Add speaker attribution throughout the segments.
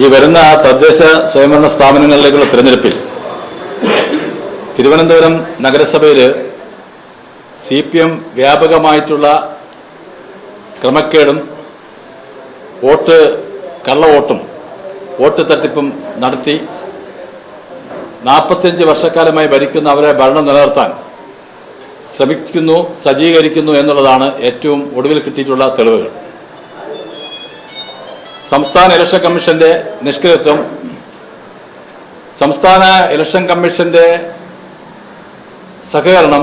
Speaker 1: ഈ വരുന്ന തദ്ദേശ സ്വയംഭരണ സ്ഥാപനങ്ങളിലേക്കുള്ള തിരഞ്ഞെടുപ്പിൽ തിരുവനന്തപുരം നഗരസഭയിൽ സി പി എം വ്യാപകമായിട്ടുള്ള ക്രമക്കേടും വോട്ട് കള്ളവോട്ടും വോട്ട് തട്ടിപ്പും നടത്തി നാൽപ്പത്തിയഞ്ച് വർഷക്കാലമായി ഭരിക്കുന്ന അവരെ ഭരണം നിലനിർത്താൻ ശ്രമിക്കുന്നു സജ്ജീകരിക്കുന്നു എന്നുള്ളതാണ് ഏറ്റവും ഒടുവിൽ കിട്ടിയിട്ടുള്ള തെളിവുകൾ സംസ്ഥാന ഇലക്ഷൻ കമ്മീഷന്റെ നിഷ്ക്രിയത്വം സംസ്ഥാന ഇലക്ഷൻ കമ്മീഷന്റെ സഹകരണം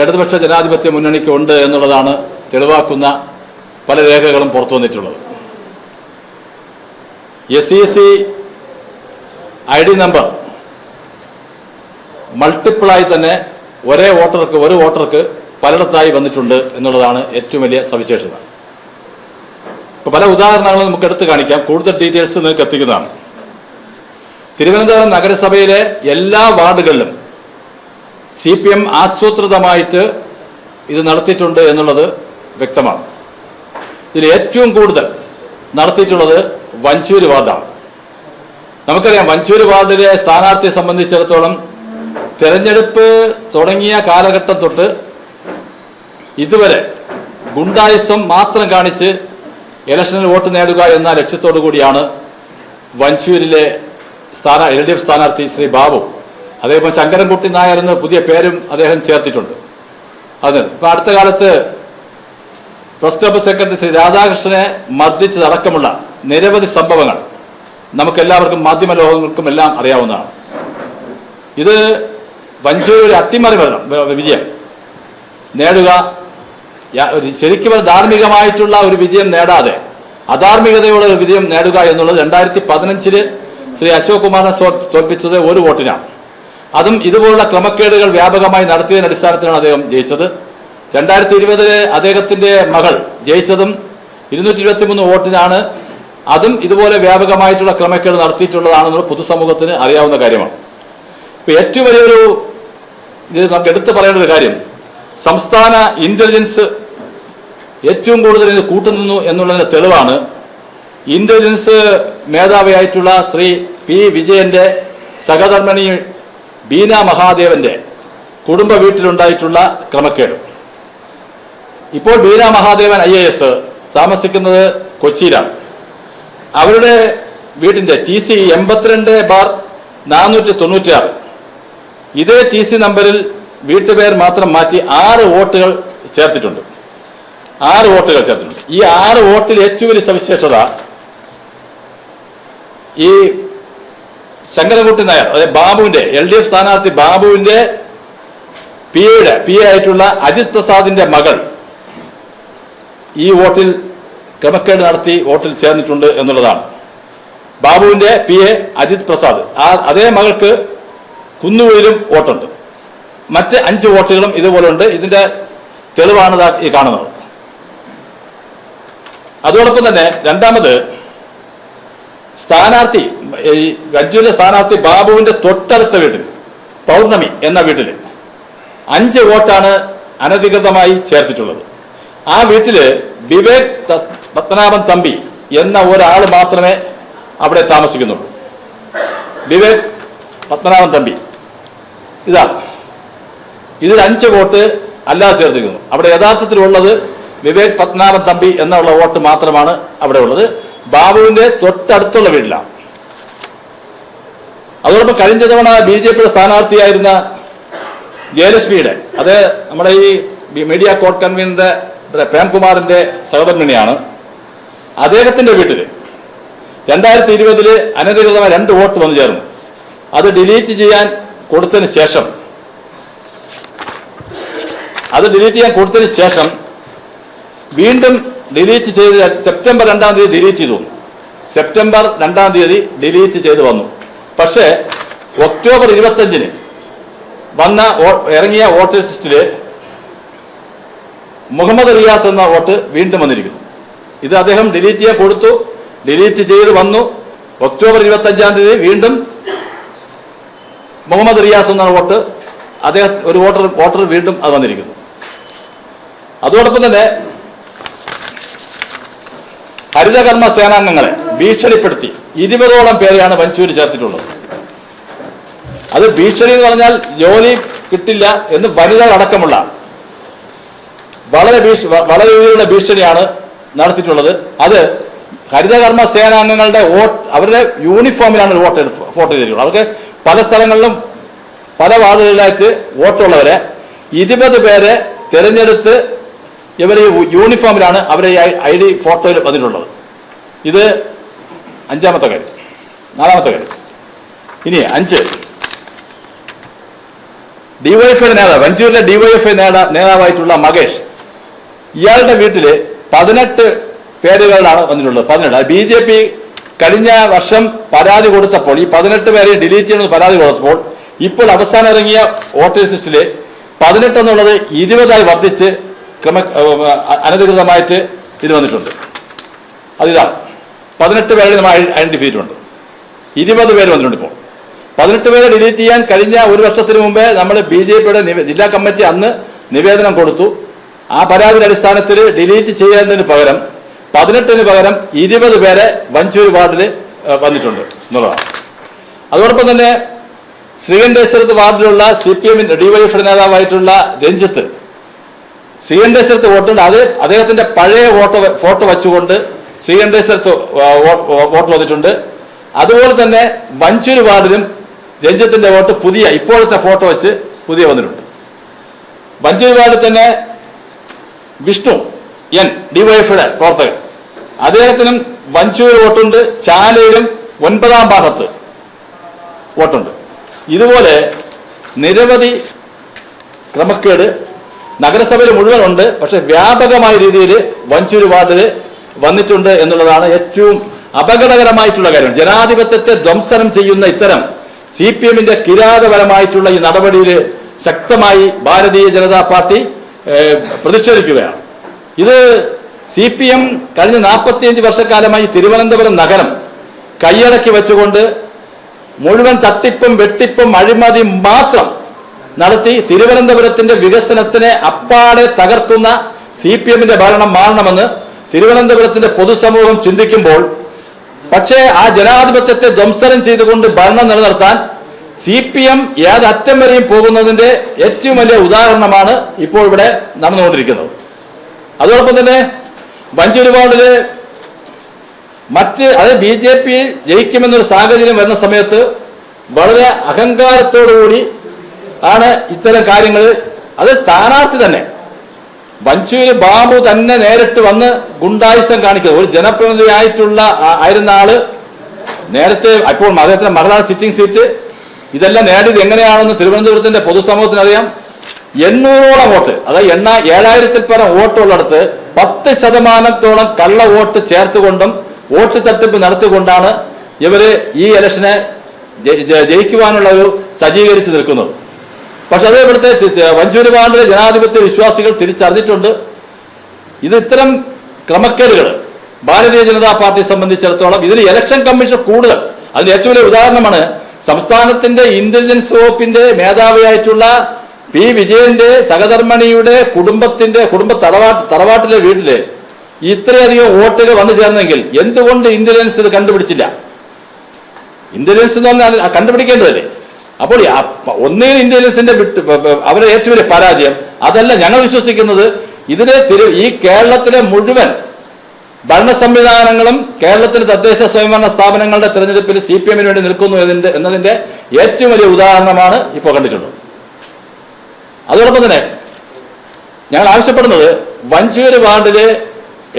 Speaker 1: ഇടതുപക്ഷ ജനാധിപത്യ മുന്നണിക്ക് ഉണ്ട് എന്നുള്ളതാണ് തെളിവാക്കുന്ന പല രേഖകളും പുറത്തു വന്നിട്ടുള്ളത് S C C I D number മൾട്ടിപ്പിളായി തന്നെ ഒരേ വോട്ടർക്ക് ഒരു വോട്ടർക്ക് പലയിടത്തായി വന്നിട്ടുണ്ട് എന്നുള്ളതാണ് ഏറ്റവും വലിയ സവിശേഷത ഇപ്പൊ പല ഉദാഹരണങ്ങളും നമുക്ക് എടുത്തു കാണിക്കാം കൂടുതൽ ഡീറ്റെയിൽസ് നിങ്ങൾക്ക് എത്തിക്കുന്നതാണ് തിരുവനന്തപുരം നഗരസഭയിലെ എല്ലാ വാർഡുകളിലും സി പി എം ആസൂത്രിതമായിട്ട് ഇത് നടത്തിയിട്ടുണ്ട് എന്നുള്ളത് വ്യക്തമാണ് ഇതിൽ ഏറ്റവും കൂടുതൽ നടത്തിയിട്ടുള്ളത് വഞ്ചൂര് വാർഡാണ് നമുക്കറിയാം വഞ്ചൂര് വാർഡിലെ സ്ഥാനാർത്ഥിയെ സംബന്ധിച്ചിടത്തോളം തെരഞ്ഞെടുപ്പ് തുടങ്ങിയ കാലഘട്ടം തൊട്ട് ഇതുവരെ ഗുണ്ടായുസം മാത്രം കാണിച്ച് ഇലക്ഷനിൽ വോട്ട് നേടുക എന്ന ലക്ഷ്യത്തോടു കൂടിയാണ് വഞ്ചൂരിലെ സ്ഥാന എൽ ഡി എഫ് സ്ഥാനാർത്ഥി ശ്രീ ബാബു അതേപോലെ ശങ്കരൻകുട്ടി നായർ എന്ന് പുതിയ പേരും അദ്ദേഹം ചേർത്തിട്ടുണ്ട് അതിന് ഇപ്പം അടുത്ത കാലത്ത് പ്രസ് ക്ലബ്ബ് സെക്രട്ടറി ശ്രീ രാധാകൃഷ്ണനെ മർദ്ദിച്ചതടക്കമുള്ള നിരവധി സംഭവങ്ങൾ നമുക്കെല്ലാവർക്കും മാധ്യമ ലോകങ്ങൾക്കും എല്ലാം അറിയാവുന്നതാണ് ഇത് വഞ്ചൂരിലെ അട്ടിമറി വരണം വിജയം നേടുക ശരിക്കും ധാർമ്മികമായിട്ടുള്ള ഒരു വിജയം നേടാതെ അധാർമികതയോടെ വിജയം നേടുക എന്നുള്ളത് രണ്ടായിരത്തി പതിനഞ്ചില് ശ്രീ അശോക് കുമാറിനെ തോൽപ്പിച്ചത് ഒരു വോട്ടിനാണ് അതും ഇതുപോലുള്ള ക്രമക്കേടുകൾ വ്യാപകമായി നടത്തിയതിന് അടിസ്ഥാനത്തിലാണ് അദ്ദേഹം ജയിച്ചത് രണ്ടായിരത്തി ഇരുപതിലെ അദ്ദേഹത്തിൻ്റെ മകൾ ജയിച്ചതും ഇരുന്നൂറ്റി ഇരുപത്തി മൂന്ന് വോട്ടിനാണ് അതും ഇതുപോലെ വ്യാപകമായിട്ടുള്ള ക്രമക്കേട് നടത്തിയിട്ടുള്ളതാണെന്നുള്ള പൊതുസമൂഹത്തിന് അറിയാവുന്ന കാര്യമാണ് ഇപ്പൊ ഏറ്റവും വലിയൊരു ഇത് നമുക്ക് എടുത്തു പറയേണ്ട ഒരു കാര്യം സംസ്ഥാന ഇന്റലിജൻസ് ഏറ്റവും കൂടുതൽ ഇത് കൂട്ടുനിന്നു എന്നുള്ളതിന് തെളിവാണ് ഇന്റലിജൻസ് മേധാവിയായിട്ടുള്ള ശ്രീ പി വിജയന്റെ സഹധർമ്മണി ബീന മഹാദേവന്റെ കുടുംബ വീട്ടിലുണ്ടായിട്ടുള്ള ക്രമക്കേട് ഇപ്പോൾ Beena Mahadevan I A S താമസിക്കുന്നത് കൊച്ചിയിലാണ് അവരുടെ വീടിൻ്റെ ടി സി എൺപത്തിരണ്ട് ബാർ നാനൂറ്റി തൊണ്ണൂറ്റിയാറ് ഇതേ ടി സി നമ്പറിൽ വീട്ടുപേർ മാത്രം മാറ്റി ആറ് വോട്ടുകൾ ചേർത്തിട്ടുണ്ട് ആറ് വോട്ടുകൾ ചേർത്തിട്ടുണ്ട് ഈ ആറ് വോട്ടിൽ ഏറ്റവും വലിയ സവിശേഷത ഈ ശങ്കരൻകുട്ടി നായർ അതായത് ബാബുവിന്റെ എൽ ഡി എഫ് സ്ഥാനാർത്ഥി ബാബുവിന്റെ പി എയുടെ പി എ ആയിട്ടുള്ള അജിത് പ്രസാദിന്റെ മകൾ ഈ വോട്ടിൽ ക്രമക്കേട് നടത്തി വോട്ടിൽ ചേർന്നിട്ടുണ്ട് എന്നുള്ളതാണ് ബാബുവിന്റെ പി എ അജിത് പ്രസാദ് ആ അതേ മകൾക്ക് കുന്നുവയിലും വോട്ടുണ്ട് മറ്റ് അഞ്ച് വോട്ടുകളും ഇതുപോലെ ഉണ്ട് ഇതിന്റെ തെളിവാണ് ഈ കാണുന്നത് അതോടൊപ്പം തന്നെ രണ്ടാമത് സ്ഥാനാർത്ഥി ഈ ഗജ്ജുവിന്റെ സ്ഥാനാർത്ഥി ബാബുവിന്റെ തൊട്ടടുത്ത വീട്ടിൽ പൗർണമി എന്ന വീട്ടിൽ അഞ്ച് വോട്ടാണ് അനധികൃതമായി ചേർത്തിട്ടുള്ളത് ആ വീട്ടിൽ വിവേക് പത്മനാഭൻ തമ്പി എന്ന ഒരാൾ മാത്രമേ അവിടെ താമസിക്കുന്നുള്ളൂ വിവേക് പത്മനാഭൻ തമ്പി ഇതാണ് ഇതിൽ അഞ്ച് വോട്ട് അല്ലാതെ ചേർത്തിരിക്കുന്നു അവിടെ യഥാർത്ഥത്തിലുള്ളത് വിവേക് പത്മനാഭൻ തമ്പി എന്നുള്ള വോട്ട് മാത്രമാണ് അവിടെ ഉള്ളത് ബാബുവിൻ്റെ തൊട്ടടുത്തുള്ള വീട്ടിലാണ് അതോടൊപ്പം കഴിഞ്ഞ തവണ ബി ജെ പിയുടെ സ്ഥാനാർത്ഥിയായിരുന്ന ജയലക്ഷ്മിയുടെ അത് നമ്മുടെ ഈ മീഡിയ കോർട്ട് കൺവീനറിൻ്റെ പ്രേംകുമാറിൻ്റെ സഹധർമ്മിണിയാണ് അദ്ദേഹത്തിൻ്റെ വീട്ടിൽ രണ്ടായിരത്തി ഇരുപതിൽ അനധികൃതമായി രണ്ട് വോട്ട് വന്നു ചേർന്നു അത് ഡിലീറ്റ് ചെയ്യാൻ കൊടുത്തതിന് ശേഷം അത് ഡിലീറ്റ് ചെയ്യാൻ കൊടുത്തതിന് ശേഷം വീണ്ടും ഡിലീറ്റ് ചെയ്ത് സെപ്റ്റംബർ രണ്ടാം തീയതി ഡിലീറ്റ് ചെയ്തു സെപ്റ്റംബർ രണ്ടാം തീയതി ഡിലീറ്റ് ചെയ്ത് വന്നു പക്ഷേ ഒക്ടോബർ ഇരുപത്തഞ്ചിന് വന്ന ഇറങ്ങിയ വോട്ട് ലിസ്റ്റില് മുഹമ്മദ് റിയാസ് എന്ന വോട്ട് വീണ്ടും വന്നിരിക്കുന്നു ഇത് അദ്ദേഹം ഡിലീറ്റ് ചെയ്യാൻ കൊടുത്തു ഡിലീറ്റ് ചെയ്ത് വന്നു ഒക്ടോബർ ഇരുപത്തഞ്ചാം തീയതി വീണ്ടും മുഹമ്മദ് റിയാസ് എന്ന വോട്ട് അദ്ദേഹം ഒരു വോട്ടർ വോട്ടർ വീണ്ടും അത് വന്നിരിക്കുന്നു അതോടൊപ്പം തന്നെ ഹരിതകർമ്മ സേനാംഗങ്ങളെ ഭീഷണിപ്പെടുത്തി ഇരുപതോളം പേരെയാണ് വഞ്ചൂര് ചേർത്തിട്ടുള്ളത് അത് ഭീഷണി എന്ന് പറഞ്ഞാൽ ജോലി കിട്ടില്ല എന്ന് വനിതകൾ അടക്കമുള്ള വളരെ ഭീഷ വളരെ ഉയരുന്ന ഭീഷണിയാണ് നടത്തിയിട്ടുള്ളത് അത് ഹരിതകർമ്മ സേനാംഗങ്ങളുടെ വോട്ട് അവരുടെ യൂണിഫോമിലാണ് വോട്ട് എടുത്ത് വോട്ട് ചെയ്തിരിക്കുന്നത് അവർക്ക് പല സ്ഥലങ്ങളിലും പല വാർഡുകളിലായിട്ട് വോട്ടുള്ളവരെ ഇരുപത് പേരെ തിരഞ്ഞെടുത്ത് ഇവർ യൂണിഫോമിലാണ് അവരെ ഐ ഡി ഫോട്ടോയിൽ വന്നിട്ടുള്ളത് ഇത് അഞ്ചാമത്തെ കാര്യം നാലാമത്തെ കാര്യം ഇനി അഞ്ച് ഡിവൈഎഫ്ഐയുടെ നേതാവ് അഞ്ചൂരിലെ ഡിവൈഎഫ്ഐ നേതാ നേതാവായിട്ടുള്ള മകേഷ് ഇയാളുടെ വീട്ടിൽ പതിനെട്ട് പേരുകളാണ് വന്നിട്ടുള്ളത് പതിനെട്ട് ബി ജെ പി കഴിഞ്ഞ വർഷം പരാതി കൊടുത്തപ്പോൾ ഈ പതിനെട്ട് പേരെ ഡിലീറ്റ് ചെയ്യണമെന്ന് പരാതി കൊടുത്തപ്പോൾ ഇപ്പോൾ അവസാനം ഇറങ്ങിയ വോട്ടർ ലിസ്റ്റില് പതിനെട്ട് എന്നുള്ളത് ഇരുപതായി വർദ്ധിച്ച് ക്രമ അനധികൃതമായിട്ട് ഇത് വന്നിട്ടുണ്ട് അതിതാണ് പതിനെട്ട് പേരെ നമ്മൾ ഐഡന്റിഫൈ ചെയ്തിട്ടുണ്ട് ഇരുപത് പേര് വന്നിട്ടുണ്ട് ഇപ്പോൾ പതിനെട്ട് പേരെ ഡിലീറ്റ് ചെയ്യാൻ കഴിഞ്ഞ ഒരു വർഷത്തിന് മുമ്പേ നമ്മൾ ബി ജെ പിയുടെ ജില്ലാ കമ്മിറ്റി അന്ന് നിവേദനം കൊടുത്തു ആ പരാതിയുടെ അടിസ്ഥാനത്തിൽ ഡിലീറ്റ് ചെയ്യുന്നതിന് പകരം പതിനെട്ടിന് പകരം ഇരുപത് പേരെ വഞ്ചൂർ വാർഡിൽ വന്നിട്ടുണ്ട് എന്നുള്ളതാണ് അതോടൊപ്പം തന്നെ ശ്രീകണ്ഠേശ്വരത്ത് വാർഡിലുള്ള സി പി എമ്മിൻ്റെ ഡിവൈഎഫ് നേതാവായിട്ടുള്ള രഞ്ജിത്ത് ശ്രീകണ്ഠേശ്വരത്ത് വോട്ടുണ്ട് അത് അദ്ദേഹത്തിൻ്റെ പഴയ ഫോട്ടോ ഫോട്ടോ വച്ചുകൊണ്ട് ശ്രീകണ്ഠേശ്വർ വോട്ട് വന്നിട്ടുണ്ട് അതുപോലെ തന്നെ വഞ്ചൂർ വാർഡിലും രഞ്ജിത്തിന്റെ വോട്ട് പുതിയ ഇപ്പോഴത്തെ ഫോട്ടോ വെച്ച് പുതിയ വന്നിട്ടുണ്ട് വഞ്ചൂർ വാർഡിൽ തന്നെ വിഷ്ണു എൻ ഡിവൈഎഫിയുടെ പ്രവർത്തകൻ അദ്ദേഹത്തിനും വഞ്ചൂർ വോട്ടുണ്ട് ചാലയിലും ഒൻപതാം ഭാഗത്ത് വോട്ടുണ്ട് ഇതുപോലെ നിരവധി ക്രമക്കേട് നഗരസഭയിൽ മുഴുവൻ ഉണ്ട് പക്ഷെ വ്യാപകമായ രീതിയിൽ വഞ്ചൂർ വാർഡിൽ വന്നിട്ടുണ്ട് എന്നുള്ളതാണ് ഏറ്റവും അപകടകരമായിട്ടുള്ള കാര്യം ജനാധിപത്യത്തെ ധ്വംസനം ചെയ്യുന്ന ഇത്തരം സി പി എമ്മിന്റെ കിരാതപരമായിട്ടുള്ള ഈ നടപടിയിൽ ശക്തമായി ഭാരതീയ ജനതാ പാർട്ടി പ്രതിഷേധിക്കുകയാണ് ഇത് സി പി എം കഴിഞ്ഞ നാൽപ്പത്തിയഞ്ച് വർഷക്കാലമായി തിരുവനന്തപുരം നഗരം കൈയടക്കി വെച്ചുകൊണ്ട് മുഴുവൻ തട്ടിപ്പും വെട്ടിപ്പും അഴിമതി മാത്രം നടത്തി തിരുവനന്തപുരത്തിന്റെ വികസനത്തിനെ അപ്പാടെ തകർക്കുന്ന സി പി എമ്മിന്റെ ഭരണം മാറണമെന്ന് തിരുവനന്തപുരത്തിന്റെ പൊതുസമൂഹം ചിന്തിക്കുമ്പോൾ പക്ഷേ ആ ജനാധിപത്യത്തെ ധ്വംസനം ചെയ്തുകൊണ്ട് ഭരണം നിലനിർത്താൻ സി പി എം ഏതറ്റം വരെയും പോകുന്നതിന്റെ ഏറ്റവും വലിയ ഉദാഹരണമാണ് ഇപ്പോൾ ഇവിടെ നടന്നുകൊണ്ടിരിക്കുന്നത് അതോടൊപ്പം തന്നെ വഞ്ചിരുപാടില് മറ്റ് അതായത് ബി ജെ പി ജയിക്കുമെന്നൊരു സാഹചര്യം വരുന്ന സമയത്ത് വളരെ അഹങ്കാരത്തോടുകൂടി ആണ് ഇത്തരം കാര്യങ്ങൾ അത് സ്ഥാനാർത്ഥി തന്നെ വഞ്ചൂര് ബാബു തന്നെ നേരിട്ട് വന്ന് ഗുണ്ടായുസം കാണിക്കുന്നത് ഒരു ജനപ്രതിനിധിയായിട്ടുള്ള ആയിരുന്ന ആള് നേരത്തെ അപ്പോൾ അദ്ദേഹത്തിന്റെ മകളാണ് സിറ്റിംഗ് സീറ്റ് ഇതെല്ലാം നേടിയത് എങ്ങനെയാണെന്ന് തിരുവനന്തപുരത്തിന്റെ പൊതുസമൂഹത്തിന് അറിയാം എണ്ണൂറോളം വോട്ട് അതായത് എണ്ണ ഏഴായിരത്തിൽ പരം വോട്ടുള്ളിടത്ത് പത്ത് ശതമാനത്തോളം കള്ള വോട്ട് ചേർത്തുകൊണ്ടും വോട്ട് തട്ടിപ്പ് നടത്തിക്കൊണ്ടാണ് ഇവര് ഈ ഇലക്ഷനെ ജയിക്കുവാനുള്ള ഒരു സജ്ജീകരിച്ച് നിൽക്കുന്നത് പക്ഷെ അതേ ഇവിടുത്തെ വഞ്ചൂരുപാടിലെ ജനാധിപത്യ വിശ്വാസികൾ തിരിച്ചറിഞ്ഞിട്ടുണ്ട് ഇത് ഇത്തരം ക്രമക്കേടുകൾ ഭാരതീയ ജനതാ പാർട്ടിയെ സംബന്ധിച്ചിടത്തോളം ഇതിന് ഇലക്ഷൻ കമ്മീഷൻ കൂടുതൽ അതിന് ഏറ്റവും വലിയ ഉദാഹരണമാണ് സംസ്ഥാനത്തിന്റെ ഇന്റലിജൻസ് വകുപ്പിന്റെ മേധാവിയായിട്ടുള്ള പി വിജയന്റെ സഹധർമ്മിണിയുടെ കുടുംബത്തിന്റെ കുടുംബ തറവാട്ട് തറവാട്ടിലെ വീട്ടില് ഇത്രയധികം വോട്ടുകൾ വന്നു ചേർന്നെങ്കിൽ എന്തുകൊണ്ട് ഇന്റലിജൻസ് ഇത് കണ്ടുപിടിച്ചില്ല ഇന്റലിജൻസ് എന്ന് പറഞ്ഞാൽ കണ്ടുപിടിക്കേണ്ടതല്ലേ അപ്പോൾ ഒന്നേ ഇന്റലിജൻസിന്റെ വിട്ട് അവരെ ഏറ്റവും വലിയ പരാജയം അതല്ല ഞങ്ങൾ വിശ്വസിക്കുന്നത് ഇതിനെ തിരു ഈ കേരളത്തിലെ മുഴുവൻ ഭരണ സംവിധാനങ്ങളും കേരളത്തിലെ തദ്ദേശ സ്വയംഭരണ സ്ഥാപനങ്ങളുടെ തെരഞ്ഞെടുപ്പിൽ സി പി എമ്മിന് വേണ്ടി നിൽക്കുന്നു എന്നതിന്റെ എന്നതിന്റെ ഏറ്റവും വലിയ ഉദാഹരണമാണ് ഇപ്പോൾ കണ്ടിട്ടുള്ളത് അതോടൊപ്പം തന്നെ ഞങ്ങൾ ആവശ്യപ്പെടുന്നത് വഞ്ചിയൂർ വാർഡിലെ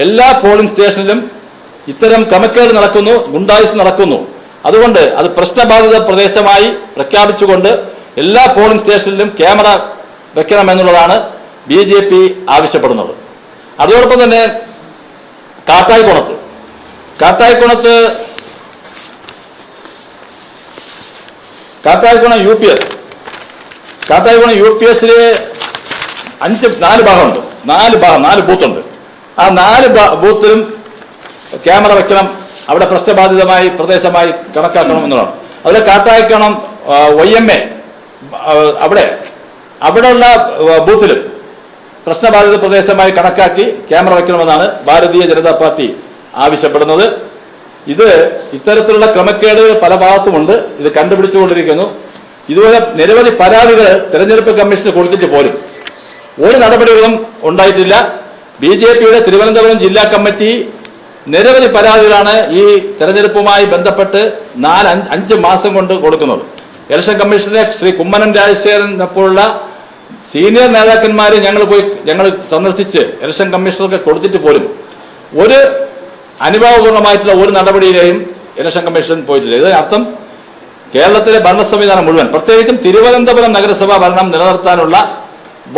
Speaker 1: എല്ലാ പോളിംഗ് സ്റ്റേഷനിലും ഇത്തരം ക്രമക്കേട് നടക്കുന്നു ഗുണ്ടായുസ് നടക്കുന്നു അതുകൊണ്ട് അത് പ്രശ്നബാധിത പ്രദേശമായി പ്രഖ്യാപിച്ചുകൊണ്ട് എല്ലാ പോളിംഗ് സ്റ്റേഷനിലും ക്യാമറ വെക്കണമെന്നുള്ളതാണ് ബി ജെ പി ആവശ്യപ്പെടുന്നത് അതോടൊപ്പം തന്നെ കാട്ടായിക്കുണത്ത് കാട്ടായിക്കുണത്ത് Kattaikonam U P S Kattaikonam U P എസിൽ അഞ്ച് നാല് ഭാഗമുണ്ട് നാല് ഭാഗം നാല് ബൂത്തുണ്ട് ആ നാല് ബൂത്തിലും ക്യാമറ വെക്കണം അവിടെ പ്രശ്നബാധിതമായി പ്രദേശമായി കണക്കാക്കണം എന്നുള്ളതാണ് കാട്ടായക്കണം കാട്ടായിക്കണം എം എ അവിടെ അവിടെയുള്ള ബൂത്തിലും പ്രശ്നബാധിത പ്രദേശമായി കണക്കാക്കി ക്യാമറ വയ്ക്കണമെന്നാണ് ഭാരതീയ ജനതാ പാർട്ടി ആവശ്യപ്പെടുന്നത് ഇത് ഇത്തരത്തിലുള്ള ക്രമക്കേടുകൾ പല ഭാഗത്തുമുണ്ട് ഇത് കണ്ടുപിടിച്ചുകൊണ്ടിരിക്കുന്നു ഇതുപോലെ നിരവധി പരാതികൾ തെരഞ്ഞെടുപ്പ് കമ്മീഷന് കൊടുത്തിട്ട് പോലും ഒരു നടപടികളും ഉണ്ടായിട്ടില്ല ബി ജെ പിയുടെ തിരുവനന്തപുരം ജില്ലാ കമ്മിറ്റി നിരവധി പരാതികളാണ് ഈ തെരഞ്ഞെടുപ്പുമായി ബന്ധപ്പെട്ട് നാല് അഞ്ച് മാസം കൊണ്ട് കൊടുക്കുന്നത് ഇലക്ഷൻ കമ്മീഷനെ ശ്രീ കുമ്മനം രാജശേഖരനെ പോലുള്ള സീനിയർ നേതാക്കന്മാർ ഞങ്ങൾ പോയി ഞങ്ങൾ സന്ദർശിച്ച് ഇലക്ഷൻ കമ്മീഷണർക്ക് കൊടുത്തിട്ട് പോലും ഒരു അനുഭവപൂർണമായിട്ടുള്ള ഒരു നടപടിയിലെയും ഇലക്ഷൻ കമ്മീഷൻ പോയിട്ടില്ല ഇത് അർത്ഥം കേരളത്തിലെ ഭരണ സംവിധാനം മുഴുവൻ പ്രത്യേകിച്ചും തിരുവനന്തപുരം നഗരസഭാ ഭരണം നിലനിർത്താനുള്ള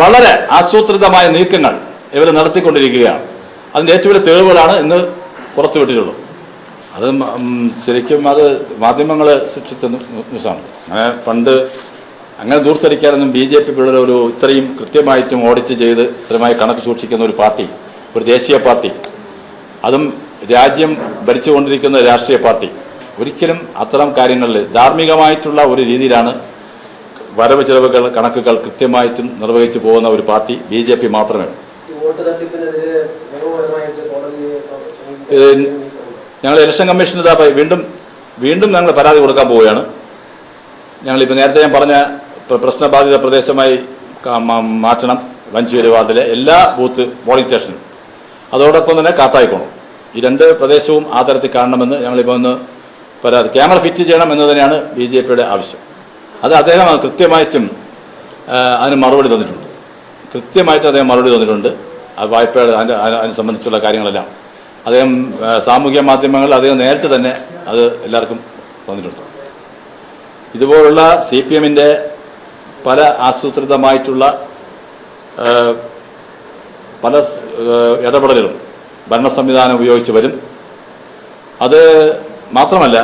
Speaker 1: വളരെ ആസൂത്രിതമായ നീക്കങ്ങൾ ഇവർ നടത്തിക്കൊണ്ടിരിക്കുകയാണ് അതിൻ്റെ ഏറ്റവും വലിയ തെളിവുകളാണ് ഇന്ന് പുറത്തുവിട്ടിട്ടുള്ളൂ അത് ശരിക്കും അത് മാധ്യമങ്ങൾ സൃഷ്ടിച്ച ന്യൂസാണ് അങ്ങനെ ഫണ്ട് അങ്ങനെ ദൂർത്തടിക്കാനൊന്നും ബി ജെ പി പിള്ളേർ ഒരു ഇത്രയും കൃത്യമായിട്ടും ഓഡിറ്റ് ചെയ്ത് ഇത്രയുമായി കണക്ക് സൂക്ഷിക്കുന്ന ഒരു പാർട്ടി ഒരു ദേശീയ പാർട്ടി അതും രാജ്യം ഭരിച്ചുകൊണ്ടിരിക്കുന്ന രാഷ്ട്രീയ പാർട്ടി ഒരിക്കലും അത്തരം കാര്യങ്ങളിൽ ധാർമ്മികമായിട്ടുള്ള ഒരു രീതിയിലാണ് വരവ് ചെലവുകൾ കണക്കുകൾ കൃത്യമായിട്ടും നിർവഹിച്ചു പോകുന്ന ഒരു പാർട്ടി ബി ജെ പി മാത്രമേ ഞങ്ങൾ ഇലക്ഷൻ കമ്മീഷൻ ഇതാ വീണ്ടും വീണ്ടും ഞങ്ങൾ പരാതി കൊടുക്കാൻ പോവുകയാണ് ഞങ്ങളിപ്പോൾ നേരത്തെ ഞാൻ പറഞ്ഞ പ്രശ്നബാധിത പ്രദേശമായി മാറ്റണം വഞ്ചിയൂര് വാർഡിലെ എല്ലാ ബൂത്ത് പോളിംഗ് സ്റ്റേഷനും അതോടൊപ്പം തന്നെ കാട്ടായിക്കോണം ഈ രണ്ട് പ്രദേശവും ആ തരത്തിൽ കാണണമെന്ന് ഞങ്ങളിപ്പോൾ ഒന്ന് പരാതി ക്യാമറ ഫിറ്റ് ചെയ്യണം എന്ന് തന്നെയാണ് ബി ജെ പിയുടെ ആവശ്യം അത് അദ്ദേഹം കൃത്യമായിട്ടും അതിന് മറുപടി തന്നിട്ടുണ്ട് കൃത്യമായിട്ട് അദ്ദേഹം മറുപടി തന്നിട്ടുണ്ട് ആ വായ്പയുടെ അതിൻ്റെ അതിനെ സംബന്ധിച്ചുള്ള കാര്യങ്ങളെല്ലാം അദ്ദേഹം സാമൂഹ്യ മാധ്യമങ്ങൾ അദ്ദേഹം നേരിട്ട് തന്നെ അത് എല്ലാവർക്കും തന്നിട്ടുണ്ട് ഇതുപോലുള്ള സി പി എമ്മിൻ്റെ പല ആസൂത്രിതമായിട്ടുള്ള പല ഇടപെടലുകളും ഭരണ സംവിധാനം ഉപയോഗിച്ച് വരും അത് മാത്രമല്ല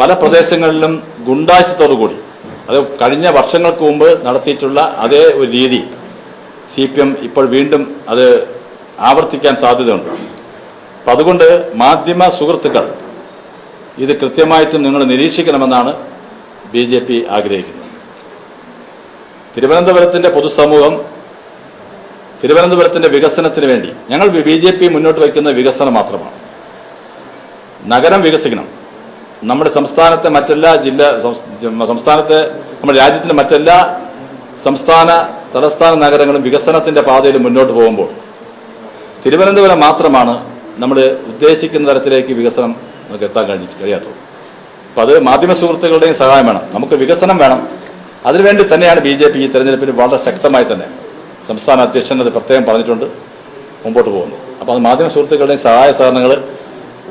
Speaker 1: പല പ്രദേശങ്ങളിലും ഗുണ്ടാശത്തോടു കൂടി അത് കഴിഞ്ഞ വർഷങ്ങൾക്ക് മുമ്പ് നടത്തിയിട്ടുള്ള അതേ ഒരു രീതി സി പി എം ഇപ്പോൾ വീണ്ടും അത് ആവർത്തിക്കാൻ സാധ്യതയുണ്ട് അപ്പം അതുകൊണ്ട് മാധ്യമ സുഹൃത്തുക്കൾ ഇത് കൃത്യമായിട്ടും നിങ്ങൾ നിരീക്ഷിക്കണമെന്നാണ് ബി ജെ പി ആഗ്രഹിക്കുന്നത് തിരുവനന്തപുരത്തിൻ്റെ പൊതുസമൂഹം തിരുവനന്തപുരത്തിൻ്റെ വികസനത്തിന് വേണ്ടി ഞങ്ങൾ ബി ജെ പി മുന്നോട്ട് വയ്ക്കുന്ന വികസനം മാത്രമാണ് നഗരം വികസിക്കണം നമ്മുടെ സംസ്ഥാനത്തെ മറ്റെല്ലാ ജില്ല സംസ്ഥാനത്തെ നമ്മുടെ രാജ്യത്തിൻ്റെ മറ്റെല്ലാ സംസ്ഥാന തലസ്ഥാന നഗരങ്ങളും വികസനത്തിൻ്റെ പാതയിൽ മുന്നോട്ട് പോകുമ്പോൾ തിരുവനന്തപുരം മാത്രമാണ് നമ്മൾ ഉദ്ദേശിക്കുന്ന തരത്തിലേക്ക് വികസനം നമുക്ക് എത്താൻ കഴിഞ്ഞിട്ട് കഴിയാത്തത് അപ്പോൾ അത് മാധ്യമ സുഹൃത്തുക്കളുടെയും സഹായം വേണം നമുക്ക് വികസനം വേണം അതിനുവേണ്ടി തന്നെയാണ് ബി ജെ പി ഈ തെരഞ്ഞെടുപ്പിന് വളരെ ശക്തമായി തന്നെ സംസ്ഥാന അധ്യക്ഷൻ അത് പ്രത്യേകം പറഞ്ഞിട്ടുണ്ട് മുമ്പോട്ട് പോകുന്നു അപ്പോൾ അത് മാധ്യമ സുഹൃത്തുക്കളുടെയും സഹായ സഹകരണങ്ങൾ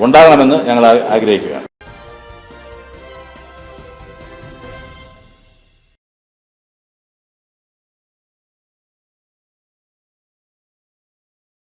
Speaker 1: ഉണ്ടാകണമെന്ന് ഞങ്ങൾ ആഗ്രഹിക്കുകയാണ്